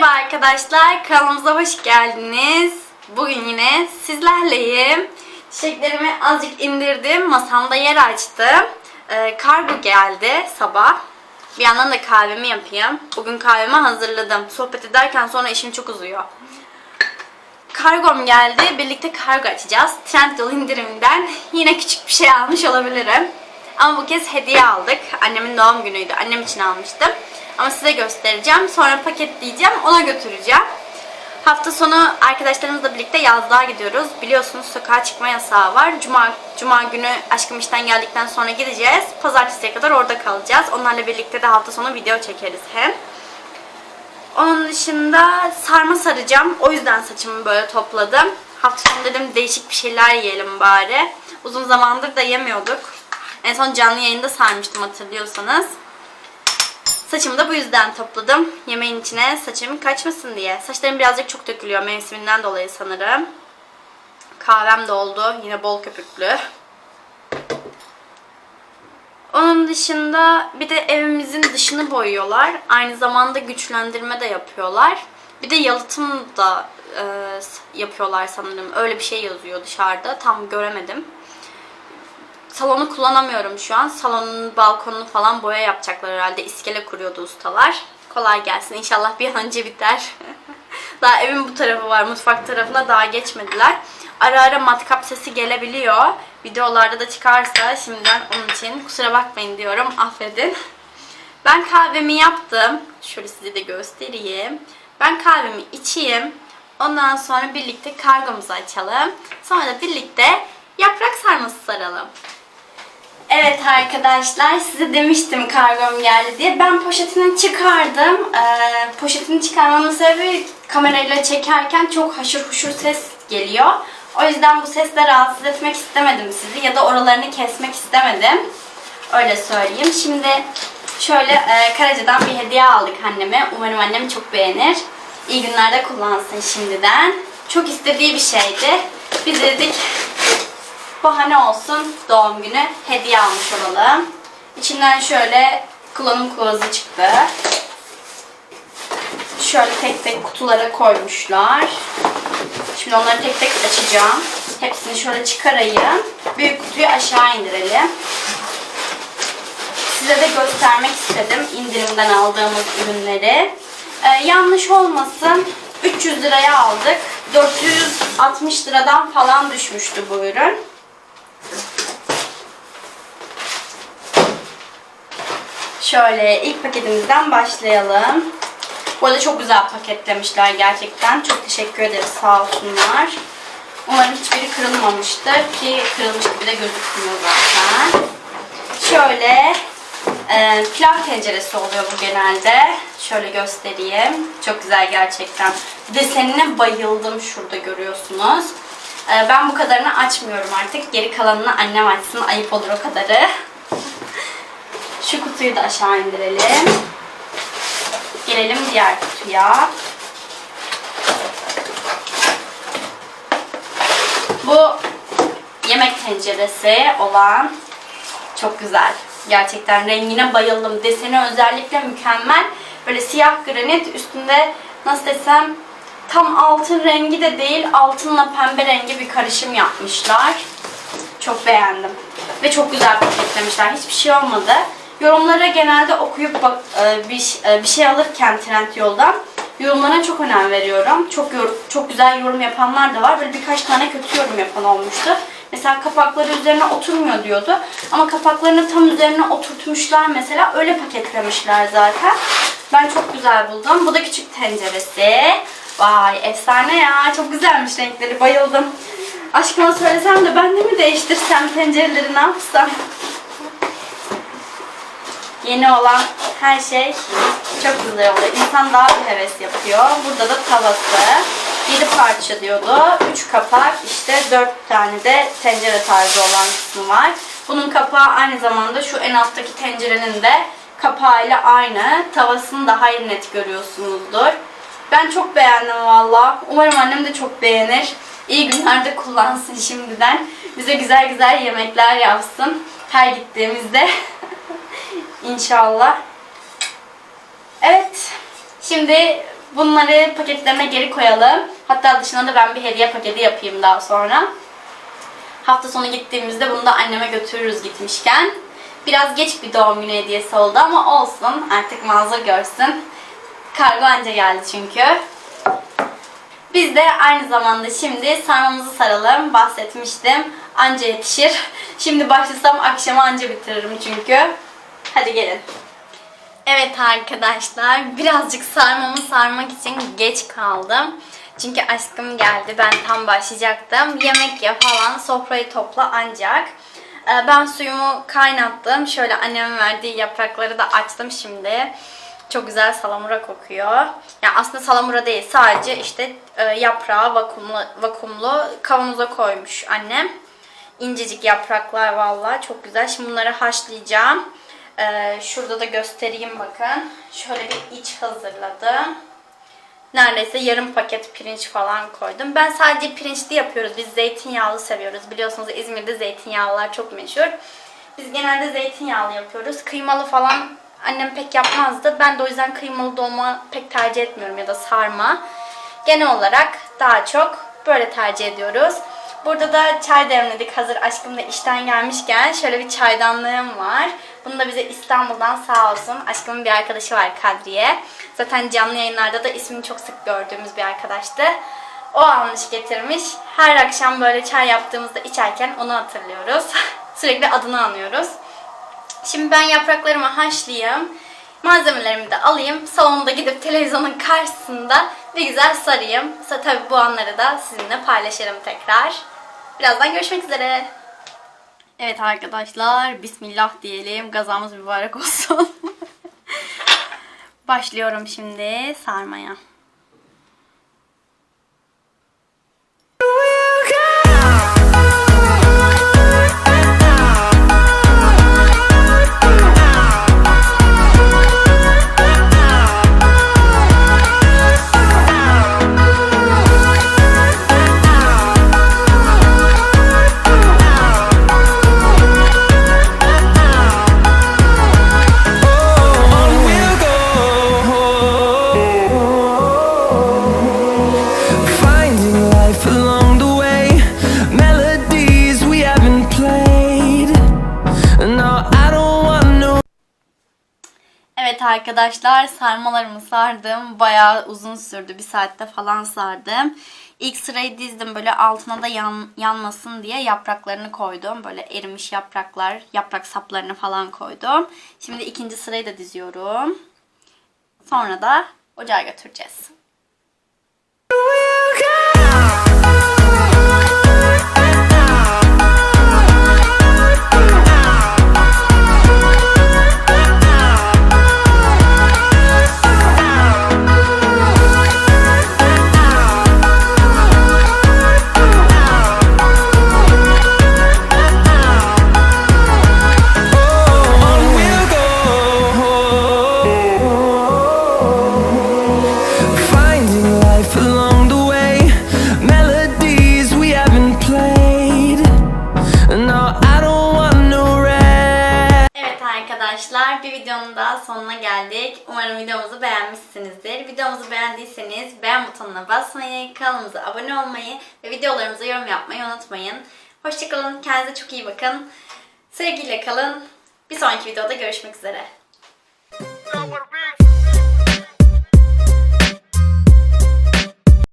Merhaba arkadaşlar, kanalımıza hoş geldiniz. Bugün yine sizlerleyim. Çiçeklerimi azıcık indirdim, masamda yer açtım. Ee, kargo geldi sabah. Bir yandan da kahvemi yapayım. Bugün kahvemi hazırladım. Sohbet ederken sonra işim çok uzuyor. Kargom geldi. Birlikte kargo açacağız. Trendyol indiriminden yine küçük bir şey almış olabilirim. Ama bu kez hediye aldık. Annemin doğum günüydü. Annem için almıştım. Ama size göstereceğim. Sonra paketleyeceğim. Ona götüreceğim. Hafta sonu arkadaşlarımızla birlikte yazlığa gidiyoruz. Biliyorsunuz sokağa çıkma yasağı var. Cuma, Cuma günü aşkım işten geldikten sonra gideceğiz. Pazartesiye kadar orada kalacağız. Onlarla birlikte de hafta sonu video çekeriz hem. Onun dışında sarma saracağım. O yüzden saçımı böyle topladım. Hafta sonu dedim değişik bir şeyler yiyelim bari. Uzun zamandır da yemiyorduk. En son canlı yayında sarmıştım hatırlıyorsanız. Saçımı da bu yüzden topladım. Yemeğin içine saçım kaçmasın diye. Saçlarım birazcık çok dökülüyor mevsiminden dolayı sanırım. Kahvem doldu. Yine bol köpüklü. Onun dışında bir de evimizin dışını boyuyorlar. Aynı zamanda güçlendirme de yapıyorlar. Bir de yalıtım da e, yapıyorlar sanırım. Öyle bir şey yazıyor dışarıda. Tam göremedim. Salonu kullanamıyorum şu an. Salonun balkonunu falan boya yapacaklar herhalde. İskele kuruyordu ustalar. Kolay gelsin. İnşallah bir an önce biter. daha evin bu tarafı var. Mutfak tarafına daha geçmediler. Ara ara matkap sesi gelebiliyor. Videolarda da çıkarsa şimdiden onun için kusura bakmayın diyorum. Affedin. Ben kahvemi yaptım. Şöyle size de göstereyim. Ben kahvemi içeyim. Ondan sonra birlikte kargomuzu açalım. Sonra da birlikte yaprak sarması saralım. Evet arkadaşlar size demiştim kargom geldi diye. Ben poşetini çıkardım. Ee, poşetini çıkarmamın sebebi kamerayla çekerken çok haşır huşur ses geliyor. O yüzden bu sesle rahatsız etmek istemedim sizi ya da oralarını kesmek istemedim. Öyle söyleyeyim. Şimdi şöyle e, Karaca'dan bir hediye aldık anneme. Umarım annem çok beğenir. İyi günlerde kullansın şimdiden. Çok istediği bir şeydi. Biz dedik bahane olsun doğum günü hediye almış olalım. İçinden şöyle kullanım kılavuzu çıktı. Şöyle tek tek kutulara koymuşlar. Şimdi onları tek tek açacağım. Hepsini şöyle çıkarayım. Büyük kutuyu aşağı indirelim. Size de göstermek istedim indirimden aldığımız ürünleri. Ee, yanlış olmasın 300 liraya aldık. 460 liradan falan düşmüştü bu ürün. Şöyle ilk paketimizden başlayalım. Bu arada çok güzel paketlemişler gerçekten. Çok teşekkür ederiz sağ olsunlar. Umarım hiçbiri kırılmamıştır ki kırılmış gibi de gözükmüyor zaten. Şöyle e, pilav tenceresi oluyor bu genelde. Şöyle göstereyim. Çok güzel gerçekten. Desenine bayıldım şurada görüyorsunuz. E, ben bu kadarını açmıyorum artık. Geri kalanını annem açsın. Ayıp olur o kadarı. Kutuyu da aşağı indirelim. Gelelim diğer kutuya. Bu yemek tenceresi olan çok güzel. Gerçekten rengine bayıldım. Deseni özellikle mükemmel. Böyle siyah granit üstünde nasıl desem tam altın rengi de değil altınla pembe rengi bir karışım yapmışlar. Çok beğendim. Ve çok güzel paketlemişler. Hiçbir şey olmadı. Yorumlara genelde okuyup bak, e, bir, e, bir şey alırken trend yoldan yorumlara çok önem veriyorum. Çok çok güzel yorum yapanlar da var. Böyle birkaç tane kötü yorum yapan olmuştu. Mesela kapakları üzerine oturmuyor diyordu. Ama kapaklarını tam üzerine oturtmuşlar mesela. Öyle paketlemişler zaten. Ben çok güzel buldum. Bu da küçük tenceresi. Vay efsane ya. Çok güzelmiş renkleri. Bayıldım. Aşkıma söylesem de ben de mi değiştirsem tencereleri ne yapsam? Yeni olan her şey çok güzel oluyor. İnsan daha bir heves yapıyor. Burada da tavası. 7 parça diyordu. 3 kapak işte 4 tane de tencere tarzı olan kısmı var. Bunun kapağı aynı zamanda şu en alttaki tencerenin de kapağıyla aynı. Tavasını daha net görüyorsunuzdur. Ben çok beğendim valla. Umarım annem de çok beğenir. İyi günlerde kullansın şimdiden. Bize güzel güzel yemekler yapsın. Her gittiğimizde. İnşallah. Evet. Şimdi Bunları paketlerine geri koyalım. Hatta dışına da ben bir hediye paketi yapayım daha sonra. Hafta sonu gittiğimizde bunu da anneme götürürüz gitmişken. Biraz geç bir doğum günü hediyesi oldu ama olsun. Artık mazur görsün. Kargo anca geldi çünkü. Biz de aynı zamanda şimdi sarmamızı saralım. Bahsetmiştim. Anca yetişir. Şimdi başlasam akşama anca bitiririm çünkü. Hadi gelin. Evet arkadaşlar birazcık sarmamı sarmak için geç kaldım. Çünkü aşkım geldi ben tam başlayacaktım. Yemek ya falan sofrayı topla ancak. Ee, Ben suyumu kaynattım. Şöyle annemin verdiği yaprakları da açtım şimdi. Çok güzel salamura kokuyor. Yani aslında salamura değil sadece işte e, yaprağı vakumlu, vakumlu kavanoza koymuş annem. İncecik yapraklar vallahi çok güzel. Şimdi bunları haşlayacağım. Ee, şurada da göstereyim bakın. Şöyle bir iç hazırladım. Neredeyse yarım paket pirinç falan koydum. Ben sadece pirinçli yapıyoruz. Biz zeytinyağlı seviyoruz. Biliyorsunuz İzmir'de zeytinyağlılar çok meşhur. Biz genelde zeytinyağlı yapıyoruz. Kıymalı falan annem pek yapmazdı. Ben de o yüzden kıymalı dolma pek tercih etmiyorum ya da sarma. Genel olarak daha çok böyle tercih ediyoruz. Burada da çay demledik. Hazır aşkım da işten gelmişken şöyle bir çaydanlığım var. Bunu da bize İstanbul'dan sağ olsun. Aşkımın bir arkadaşı var Kadriye. Zaten canlı yayınlarda da ismini çok sık gördüğümüz bir arkadaştı. O almış getirmiş. Her akşam böyle çay yaptığımızda içerken onu hatırlıyoruz. Sürekli adını anıyoruz. Şimdi ben yapraklarımı haşlayayım. Malzemelerimi de alayım. Salonda gidip televizyonun karşısında bir güzel sarayım. Sa- Tabii bu anları da sizinle paylaşırım tekrar. Birazdan görüşmek üzere. Evet arkadaşlar, Bismillah diyelim. Gazamız mübarek olsun. Başlıyorum şimdi sarmaya. Arkadaşlar sarmalarımı sardım. Bayağı uzun sürdü. Bir saatte falan sardım. İlk sırayı dizdim böyle altına da yan, yanmasın diye yapraklarını koydum. Böyle erimiş yapraklar, yaprak saplarını falan koydum. Şimdi ikinci sırayı da diziyorum. Sonra da ocağa götüreceğiz. Videomuzu beğendiyseniz beğen butonuna basmayı, kanalımıza abone olmayı ve videolarımıza yorum yapmayı unutmayın. Hoşçakalın, kendinize çok iyi bakın. Sevgiyle kalın. Bir sonraki videoda görüşmek üzere.